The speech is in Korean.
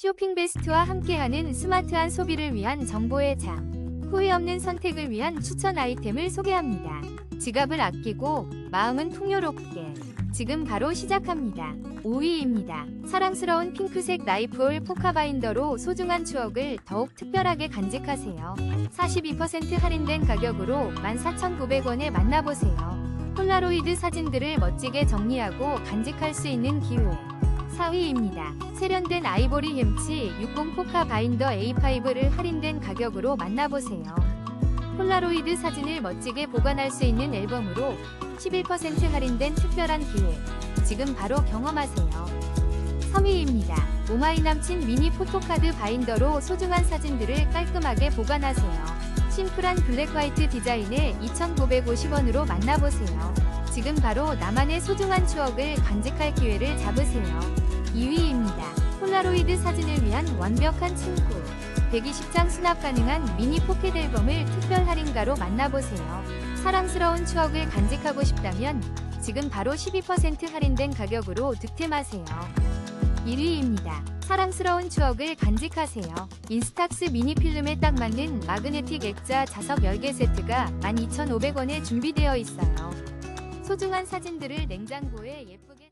쇼핑 베스트와 함께하는 스마트한 소비를 위한 정보의 장. 후회 없는 선택을 위한 추천 아이템을 소개합니다. 지갑을 아끼고 마음은 풍요롭게. 지금 바로 시작합니다. 5위입니다. 사랑스러운 핑크색 나이프홀 포카바인더로 소중한 추억을 더욱 특별하게 간직하세요. 42% 할인된 가격으로 14,900원에 만나보세요. 폴라로이드 사진들을 멋지게 정리하고 간직할 수 있는 기회. 4위입니다. 세련된 아이보리 햄치 60 포카 바인더 A5를 할인된 가격으로 만나보세요. 폴라로이드 사진을 멋지게 보관할 수 있는 앨범으로 11% 할인된 특별한 기회. 지금 바로 경험하세요. 3위입니다. 오마이 남친 미니 포토카드 바인더로 소중한 사진들을 깔끔하게 보관하세요. 심플한 블랙 화이트 디자인에 2,950원으로 만나보세요. 지금 바로 나만의 소중한 추억을 간직할 기회를 잡으세요. 2위입니다. 폴라로이드 사진을 위한 완벽한 친구. 120장 수납 가능한 미니 포켓 앨범을 특별 할인가로 만나보세요. 사랑스러운 추억을 간직하고 싶다면 지금 바로 12% 할인된 가격으로 득템하세요. 1위입니다. 사랑스러운 추억을 간직하세요. 인스탁스 미니 필름에 딱 맞는 마그네틱 액자 자석 10개 세트가 12,500원에 준비되어 있어요. 소중한 사진들을 냉장고에 예쁘게